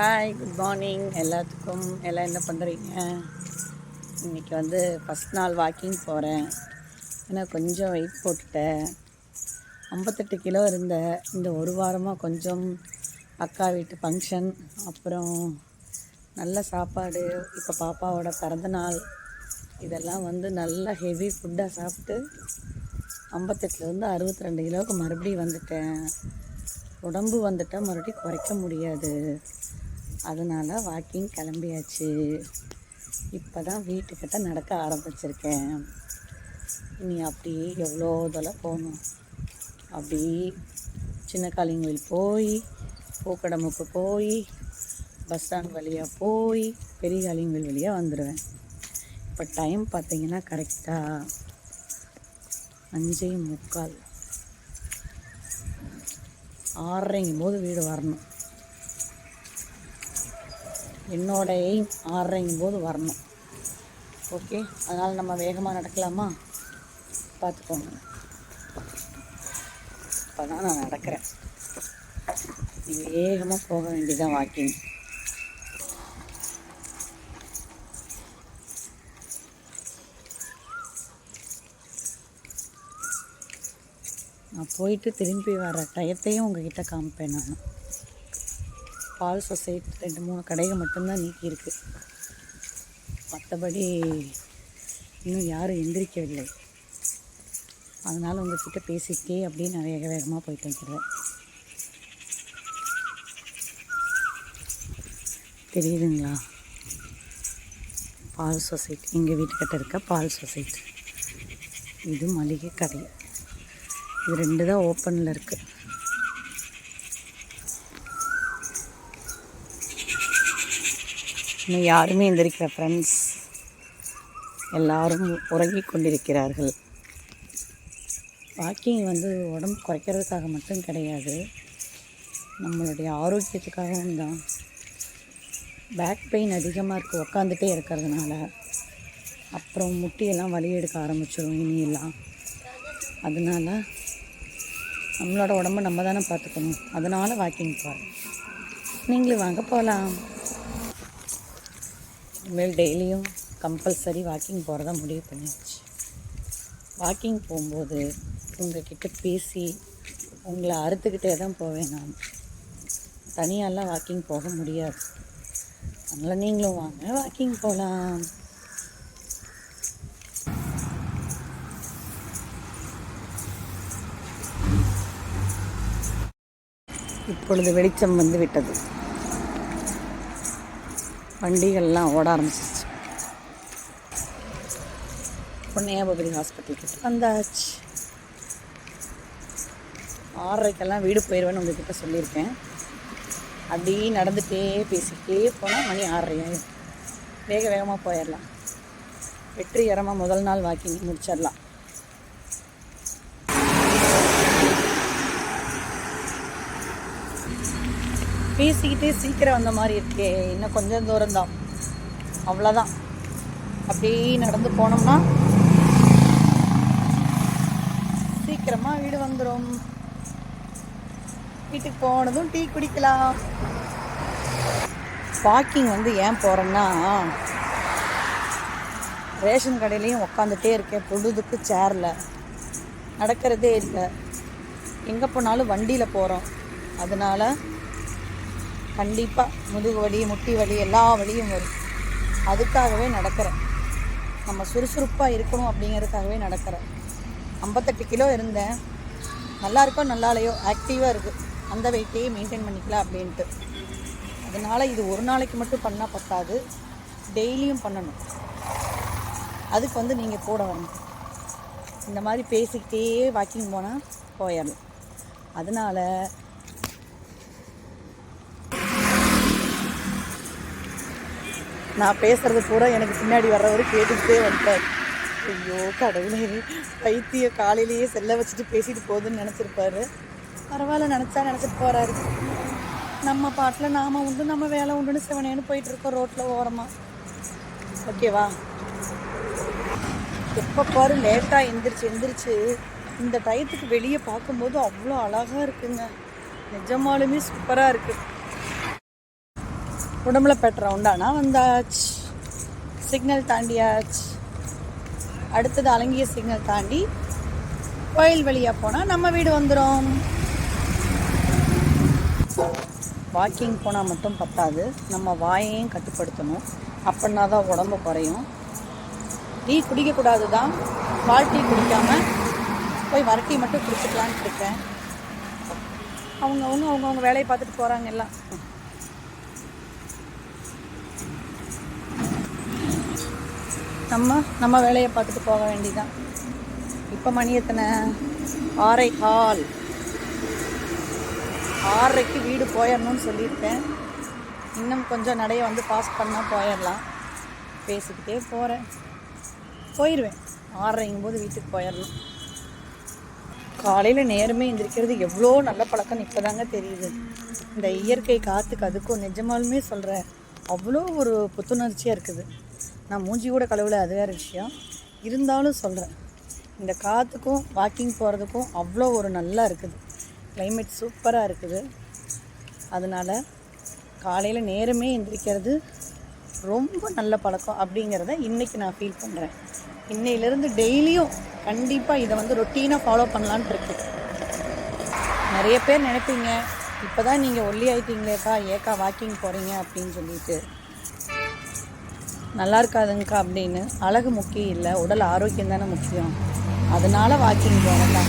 Hi good morning எல்லாத்துக்கும் எல்லாம் என்ன பண்ணுறீங்க இன்றைக்கி வந்து ஃபஸ்ட் நாள் வாக்கிங் போகிறேன் ஏன்னா கொஞ்சம் வெயிட் போட்டுட்டேன். ஐம்பத்தெட்டு கிலோ இருந்த இந்த ஒரு வாரமாக கொஞ்சம் அக்கா வீட்டு ஃபங்க்ஷன் அப்புறம் நல்ல சாப்பாடு இப்போ பாப்பாவோட பிறந்தநாள் இதெல்லாம் வந்து நல்ல ஹெவி ஃபுட்டாக சாப்பிட்டு ஐம்பத்தெட்டுலேருந்து அறுபத்தி ரெண்டு கிலோவுக்கு மறுபடியும் வந்துட்டேன். உடம்பு வந்துட்டால் மறுபடியும் குறைக்க முடியாது. அதனால் வாக்கிங் கிளம்பியாச்சு. இப்போ தான் வீட்டுக்கிட்ட நடக்க ஆரம்பிச்சிருக்கேன். இனி அப்படியே எவ்வளோ இதெல்லாம் போகணும்? அப்படி சின்ன காளிங்கோயில் போய் பூக்கடமுக்கு போய் பஸ் ஸ்டாண்ட் வழியாக போய் பெரிய காளிங்கோயில் வழியாக வந்துடுவேன் இப்போ டைம் பார்த்தீங்கன்னா கரெக்டாக அஞ்சே முக்கால். ஆறரைங்கும் போது வீடு வரணும். என்னோட எய்ம் ஆறரைங்கும் போது வரணும். ஓகே? அதனால் நம்ம வேகமாக நடக்கலாமா? பார்த்துக்கோங்க. இப்போ தான் நான் நடக்கிறேன். வேகமாக போக வேண்டியதான் வாக்கிங். நான் போயிட்டு திரும்பி வர டயத்தையும் உங்ககிட்ட காமிப்பேன் நான். பால் சொசைட்டி ரெண்டு மூணு கடைகள் மட்டும்தான் நீக்கியிருக்கு மற்றபடி இன்னும் யாரும் எந்திரிக்கவில்லை. அதனால் உங்கள்கிட்ட பேசிக்கிட்டே அப்படியே நான் வேக வேகமாக போயிட்டு வந்துடுவேன் தெரியுதுங்களா? பால் சொசைட்டி. எங்கள் வீட்டுக்கிட்ட இருக்க பால் சொசைட்டி. இது மளிகை கடை. இது ரெண்டு தான் ஓப்பனில் இருக்குது இன்னும் யாருமே எந்திரிக்கிற ஃப்ரெண்ட்ஸ் எல்லாரும் உறங்கிக் கொண்டிருக்கிறார்கள். வாக்கிங் வந்து உடம்பு குறைக்கிறதுக்காக மட்டும் கிடையாது. நம்மளுடைய ஆரோக்கியத்துக்காகவும் தான். பேக் பெயின் அதிகமாக இருக்குது உக்காந்துட்டே இருக்கிறதுனால. அப்புறம் முட்டியெல்லாம் வலி எடுக்க ஆரம்பிச்சிடும் இனியெல்லாம். அதனால நம்மளோட உடம்ப நம்ம தானே பார்த்துக்கணும். அதனால் வாக்கிங் போகிறேன் நீங்களும் வாங்க போகலாம் இனிமேல் டெய்லியும் கம்பல்சரி வாக்கிங் போகிறதா முடிவு பண்ணியாச்சு. வாக்கிங் போகும்போது உங்ககிட்ட பேசி உங்களை அறுத்துக்கிட்டே தான் போவேன் நான். தனியாலாம் வாக்கிங் போக முடியாது. அதனால் நீங்களும் வாங்க வாக்கிங் போகலாம் இப்பொழுது வெளிச்சம் வந்து விட்டது. வண்டிகள்லாம் ஓட ஆரம்பிச்சிச்சு பொன்னையாபுரி ஹாஸ்பிட்டல் கிட்ட வந்தாச்சு. ஆறரைக்கெல்லாம் வீடு போயிடுவேன்னு உங்ககிட்ட சொல்லியிருக்கேன். அப்படி நடந்துகிட்டே பேசிக்கிட்டே போனால் மணி ஆறரை ஆயிடும் வேக வேகமாக போயிடலாம். வெற்றிகரமாக முதல் நாள் வாக்கிங் முடிச்சிடலாம். பேசிக்கிட்டே சீக்கிரம் வந்த மாதிரி இருக்கே. இன்னும் கொஞ்சம் தூரம் தான் அவ்வளோதான் அப்படியே நடந்து போனோம்னா சீக்கிரமாக வீடு வந்துடும் வீட்டுக்கு போனதும் டீ குடிக்கலாம். வாக்கிங் வந்து ஏன் போகிறேன்னா ரேஷன் கடையிலையும் உக்காந்துட்டே இருக்கேன். பொழுதுக்கு சேரில். நடக்கிறதே இல்லை. எங்கே போனாலும் வண்டியில் போகிறோம் அதனால் கண்டிப்பாக முதுகு வலி முட்டி வலி எல்லா வலியும் வரும். அதுக்காகவே நடக்கிறேன். நம்ம சுறுசுறுப்பாக இருக்கணும் அப்படிங்கிறதுக்காகவே நடக்கிறேன். ஐம்பத்தெட்டு கிலோ இருந்தேன். நல்லா இருக்கோ நல்லாலையோ ஆக்டிவாக இருக்குது அந்த வெயிட்டையே மெயின்டைன் பண்ணிக்கலாம் அப்படின்ட்டு. அதனால் இது ஒரு நாளைக்கு மட்டும் பண்ணால் பத்தாது. டெய்லியும் பண்ணணும். அதுக்கு வந்து நீங்கள் கூட வரணும். இந்த மாதிரி பேசிக்கிட்டே வாக்கிங் போனால் போயிடணும். அதனால் நான் பேசுறது கூட எனக்கு பின்னாடி வர்றவர் கேட்டுக்கிட்டே வந்துட்டார். ஐயோ கடவுளே. பைத்திய காலையிலேயே செல்ல வச்சுட்டு பேசிட்டு போகுதுன்னு நினச்சிருப்பாரு. பரவாயில்ல நினச்சா நினச்சிட்டு போகிறாரு நம்ம பாட்டில் நாம் உண்டு நம்ம வேலை உண்டுன்னு சிவனேன்னு போயிட்டு இருக்கோம் ரோட்டில் ஓரமாக ஓகேவா எப்போ பாரு லேட்டாக எந்திரிச்சு எந்திரிச்சு இந்த டயத்துக்கு வெளியே பார்க்கும்போது அவ்வளோ அழகாக இருக்குங்க. நிஜமாலுமே சூப்பராக இருக்குது உடம்புலப்பேட்டை ரவுண்டானா வந்தாச்சு. சிக்னல் தாண்டியாச்சு. அடுத்தது அலங்கிய சிக்னல் தாண்டி கோயில் வழியாக போனால் நம்ம வீடு வந்துடும் வாக்கிங் போனால் மட்டும் பத்தாது. நம்ம வாயையும் கட்டுப்படுத்தணும். அப்படின்னா தான் உடம்பு குறையும். டீ குடிக்கக்கூடாது தான் பால் டீ குடிக்காமல் போய் வரட்டி மட்டும் குடிச்சுக்கலான்ட்டு இருக்கேன். அவங்கவுங்க அவங்கவுங்க வேலையை பார்த்துட்டு போகிறாங்க எல்லாம். நம்ம நம்ம வேலையை பார்த்துட்டு போக வேண்டிதான். இப்போ மணி எத்தனை? ஆரை கால். ஆறரைக்கு வீடு போயிடணும்னு சொல்லியிருக்கேன். இன்னும் கொஞ்சம் நடைய வந்து பாஸ் பண்ணால் போயிடலாம். பேசிக்கிட்டே போகிறேன் போயிடுவேன் ஆறரைங்கும் போது வீட்டுக்கு போயிடலாம் காலையில் நேரமே எந்திரிக்கிறது எவ்வளோ நல்ல பழக்கம் இப்போ தாங்க தெரியுது. இந்த இயற்கை காற்றுக்கு அதுக்கும் நிஜமாலுமே சொல்கிறேன் அவ்வளோ ஒரு புத்துணர்ச்சியாக இருக்குது. நான் மூஞ்சி கூட கழுவில் அது வேறு விஷயம். இருந்தாலும் சொல்கிறேன் இந்த காற்றுக்கும் வாக்கிங் போகிறதுக்கும் அவ்வளோ ஒரு நல்லா இருக்குது. கிளைமேட் சூப்பராக இருக்குது. அதனால் காலையில் நேரமே எந்திரிக்கிறது ரொம்ப நல்ல பழக்கம் அப்படிங்கிறத இன்றைக்கி நான் ஃபீல் பண்ணுறேன் இன்னையிலேருந்து டெய்லியும் கண்டிப்பாக இதை வந்து ரொட்டீனாக ஃபாலோ பண்ணலான்ட்டு இருக்கு. நிறைய பேர் நினைப்பீங்க இப்போ தான் நீங்கள் ஒல்லி ஆயிட்டீங்களேக்கா ஏக்கா வாக்கிங் போகிறீங்க அப்படின்னு சொல்லிட்டு. நல்லா இருக்காதுங்கக்கா அப்படின்னு. அழகு முக்கியம் இல்லை உடல் ஆரோக்கியம் தானே முக்கியம். அதனால் வாக்கிங் போகிறதா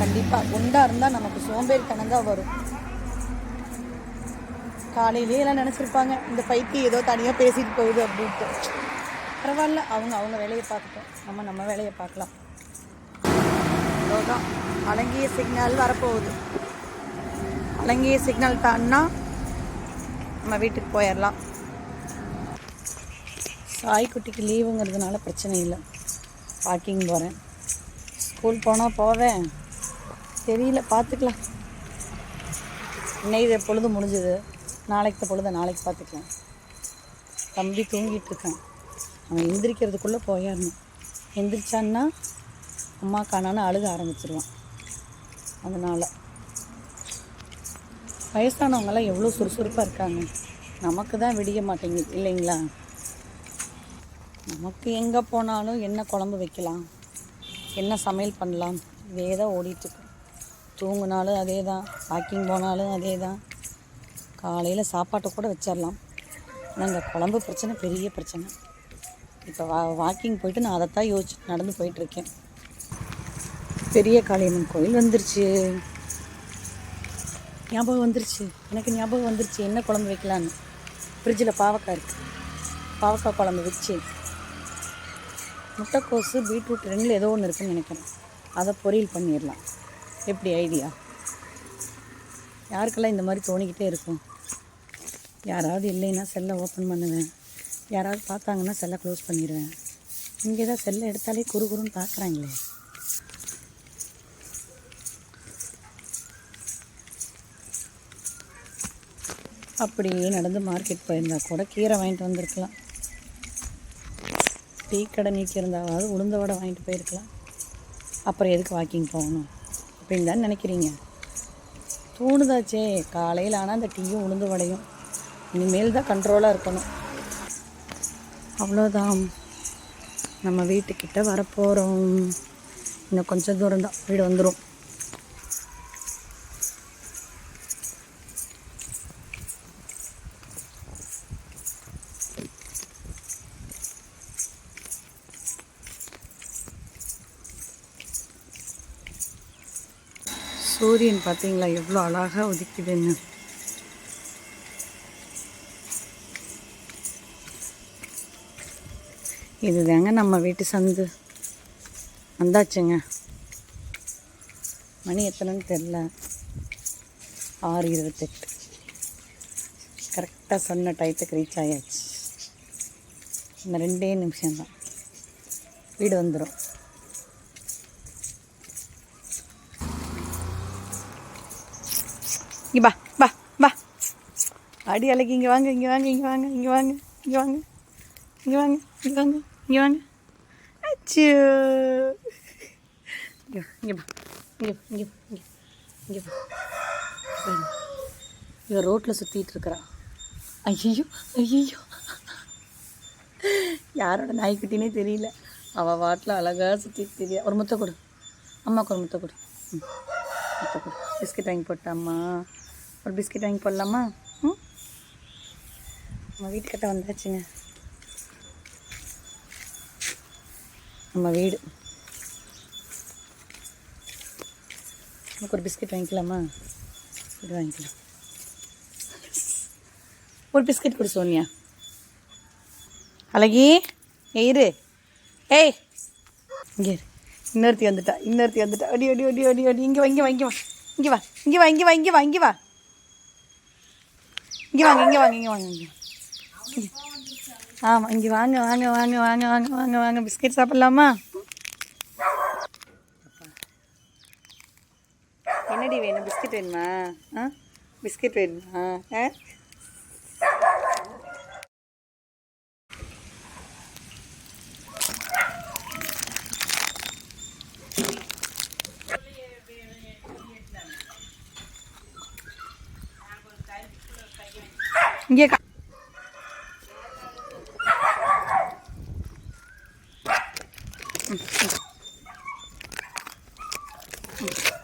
கண்டிப்பாக குண்டாக இருந்தால் நமக்கு சோம்பேறித்தனம் தான் வரும். காலையிலேயே எல்லாம் நினச்சிருப்பாங்க இந்த பைத்தி ஏதோ தனியாக பேசிட்டு போகுது அப்படின்ட்டு. பரவாயில்ல அவங்க அவங்க வேலையை பார்க்கட்டும். நம்ம நம்ம வேலையை பார்க்கலாம். அவ்வளோதான் அலங்கிய சிக்னல் வரப்போகுது. அலங்கிய சிக்னல் தான்னா நம்ம வீட்டுக்கு போயிடலாம். சாய்க்குட்டிக்கு லீவுங்கிறதுனால பிரச்சனை இல்லை. வாக்கிங் போகிறேன் ஸ்கூல் போனால் போவேன். தெரியல பார்த்துக்கலாம். இன்னைக்கு பொழுது முடிஞ்சது. நாளைக்கு பொழுது நாளைக்கு பார்த்துக்கலாம். தம்பி தூங்கிட்டு இருக்கான். அவன் எந்திரிக்கிறதுக்குள்ளே போயிடணும். எந்திரிச்சான்னா அம்மா காணான்னு அழுக ஆரம்பிச்சிருவான். அதனால். வயசானவங்கெல்லாம் எவ்வளோ சுறுசுறுப்பாக இருக்காங்க. நமக்கு தான் விடிய மாட்டேங்குது இல்லைங்களா? நமக்கு எங்கே போனாலும் என்ன குழம்பு வைக்கலாம்? என்ன சமையல் பண்ணலாம்? இதே தான் ஓடிட்டுருக்கு. தூங்கினாலும் அதே தான் வாக்கிங் போனாலும் அதே தான் காலையில் சாப்பாட்டை கூட வச்சிடலாம் ஆனால் இந்த குழம்பு பிரச்சனை பெரிய பிரச்சனை. இப்போ வா வாக்கிங் போயிட்டு நான் அதைத்தான் யோசிச்சு நடந்து போயிட்டுருக்கேன். பெரிய காளியம்மன் கோயில் வந்துருச்சு. ஞாபகம் வந்துருச்சு. எனக்கு ஞாபகம் வந்துருச்சு. என்ன குழம்பு வைக்கலான்னு ஃப்ரிட்ஜில் பாவக்காய் இருக்குது பாவக்காய் குழம்பு வச்சு. முட்டைக்கோஸு பீட்ரூட் ரெண்டில் ஏதோ ஒன்று இருக்குன்னு நினைக்கிறேன். அதை பொரியல் பண்ணிடலாம். எப்படி ஐடியா? யாருக்கெல்லாம் இந்த மாதிரி தோணிக்கிட்டே இருக்கும்? யாராவது இல்லைன்னா செல்லை ஓப்பன் பண்ணுவேன். யாராவது பார்த்தாங்கன்னா செல்லை க்ளோஸ் பண்ணிடுவேன். இங்கே தான் செல்லை எடுத்தாலே குறு குறுன்னு பார்க்குறாங்களே. அப்படியே நடந்து மார்க்கெட் போயிருந்தா கூட கீரை வாங்கிட்டு வந்திருக்கலாம். டீ கடை நீக்கியிருந்தாவது உளுந்த வடை வாங்கிட்டு போயிருக்கலாம். அப்புறம் எதுக்கு வாக்கிங் போகணும்? அப்படின்னு தான் நினைக்கிறீங்க. தோணுதாச்சே. காலையில் ஆனால் அந்த டீயும் உளுந்து வடையும் இனிமேல் தான் கண்ட்ரோலாக இருக்கணும். அவ்வளோதான் நம்ம வீட்டுக்கிட்ட வரப்போகிறோம் இன்னும் கொஞ்சம் தூரம் தான். வீடு வந்துடும் சூரியன் பார்த்தீங்களா? எவ்வளோ அழகாக உதிக்குதுன்னு. இதுதாங்க நம்ம வீட்டு சந்து. வந்தாச்சுங்க. மணி எத்தனைன்னு தெரில. ஆறு இருபத்தெட்டு. கரெக்டாக சொன்ன டயத்துக்கு ரீச் ஆயாச்சு. இந்த ரெண்டே நிமிஷம்தான். வீடு வந்துடும் இங்கே பா பா பா அடி அலைக்கு இங்கே வாங்க இங்கே வாங்க இங்கே வாங்க இங்கே வாங்க இங்கே வாங்க இங்கே வாங்க இங்கே வாங்க இங்கே வாங்க. அச்சோ. இங்கே இங்கே பா இங்கே இங்கே இங்கே இங்கே பா இவன் ரோட்டில் சுற்றிட்டு இருக்கிறான் ஐயோ ஐயோ யாரோட நாய்க்குட்டினே தெரியல. அவள் வாட்டில் அழகாக சுற்றி தெரியல ஒரு முத்தை கொடு. அம்மாவுக்கு ஒரு முத்தை கொடு. ம். பிஸ்கட் வாங்கி போட்டாம்மா. ஒரு பிஸ்கட் வாங்கி போடலாமா? ம்? நம்ம வீட்டுக்கிட்ட வந்தாச்சுங்க. நம்ம வீடு. நமக்கு ஒரு பிஸ்கட் வாங்கிக்கலாமா? இது வாங்கிக்கலாம். ஒரு பிஸ்கட் கொடு சோனியா. அழகி எயிரு ஏய் இங்கே இன்னொருத்தி வந்துட்டா இன்னொருத்தி வந்துட்டா. அடி அடி அடி அடி அடி. இங்கே இங்கே வாங்கி வா. இங்கே வா இங்கே வா இங்கே வா இங்கே வா இங்கே வா. இங்கே வாங்க இங்கே வாங்க இங்கே வாங்க இங்கே ஆமாம் இங்கே வாங்க வாங்க வாங்க வாங்க வாங்க வாங்க வாங்க. பிஸ்கெட் சாப்பிட்லாமா? என்னடி வேணும்? பிஸ்கெட் வேணுமா? ஆ? பிஸ்கெட் வேணுமா? ஆ? இங்கே கா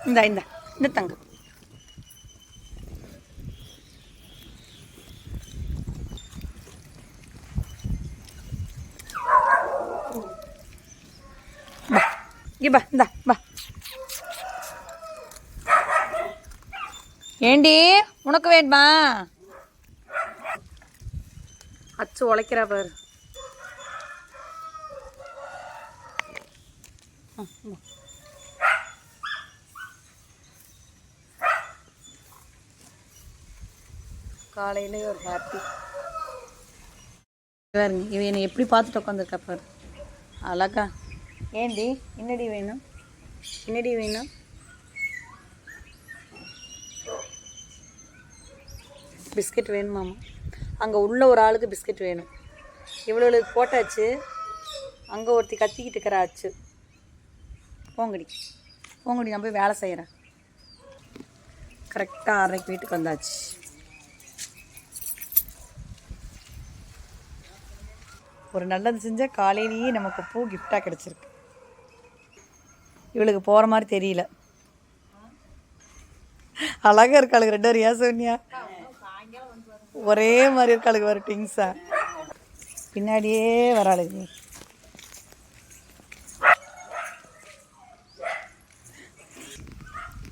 இந்த இந்த இந்த தங்க. பா இந்தா பா ஏண்டி உனக்கு வேணுமா அச்சு உழைக்கிறா பாரு. காலையிலே ஒரு ஹாப்பி பாருங்க இவன் என்னை எப்படி பார்த்துட்டு உட்காந்துருக்கா பாரு. அழகா. ஏண்டி என்னடி வேணும்? என்னடி வேணும்? பிஸ்கட் வேணுமாமா அங்கே உள்ள ஒரு ஆளுக்கு பிஸ்கட் வேணும். இவ்வளோ போட்டாச்சு. அங்கே ஒருத்தி கத்திக்கிட்டு இருக்கிறாச்சு போங்கடி. போங்கடி நான் போய் வேலை செய்கிறேன் கரெக்டாக ஆறரைக்கு வீட்டுக்கு வந்தாச்சு. ஒரு நல்லது செஞ்சால் காலையிலேயே நமக்கு பூ கிஃப்டாக கிடச்சிருக்கு. இவளுக்கு போகிற மாதிரி தெரியல. அழகாக இருக்காளுக்கு ரெண்டு பேரும். ஏன் சோனியா? ஒரே மாதிரி இருக்காளுக்கு வர டிங்ஸா பின்னாடியே வராளுக்கு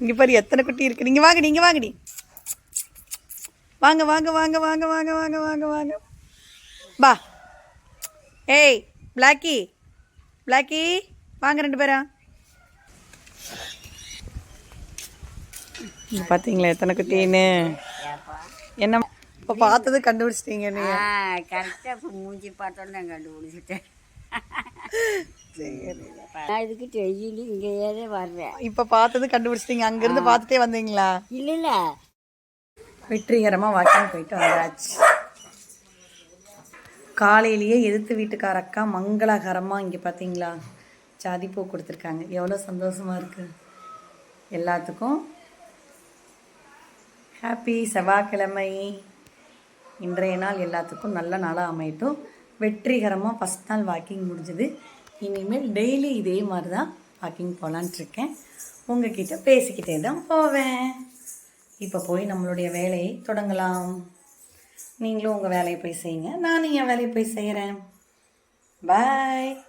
இங்கே பாரு எத்தனை குட்டி இருக்கு. நீங்கள் வாங்கடி இங்கே வாங்கடி. வாங்க வாங்க வாங்க வாங்க வாங்க வாங்க வாங்க வாங்க. பா. ஏய் பிளாக்கி. பிளாக்கி வாங்க ரெண்டு பேரா. பார்த்தீங்களா எத்தனை குட்டின்னு? என்ன இப்போ பார்த்தது கண்டுபிடிச்சிட்டீங்க நீ ஆ கரெக்டாக இப்போ மூஞ்சி பார்த்தோன்னே கண்டுபிடிச்சிட்டேன். நான் இதுக்கு டெய்லி இங்கேயே வர்றேன். இப்போ பார்த்தது கண்டுபிடிச்சிட்டீங்க. அங்கேருந்து பார்த்துட்டே வந்தீங்களா? இல்லை இல்லை. வெற்றிகரமாக வாக்கிங் போயிட்டு வந்தாச்சு. காலையிலேயே எதிர்த்து வீட்டுக்கார அக்கா மங்களகரமாக இங்கே பார்த்தீங்களா ஜாதிப்பூ கொடுத்துருக்காங்க. எவ்வளோ சந்தோஷமாக இருக்குது எல்லாத்துக்கும் ஹாப்பி செவ்வாய்க்கிழமை. இன்றைய நாள் எல்லாத்துக்கும் நல்ல நாளாக அமையட்டும். வெற்றிகரமாக ஃபஸ்ட் நாள் வாக்கிங் முடிஞ்சது. இனிமேல் டெய்லி இதே மாதிரி தான் வாக்கிங் போகலான்ட்டு இருக்கேன் உங்ககிட்ட பேசிக்கிட்டே தான் போவேன். இப்போ போய் நம்மளுடைய வேலையை தொடங்கலாம். நீங்களும் உங்கள் வேலையை போய் செய்யுங்க. நானும் என் வேலையை போய் செய்கிறேன் பாய்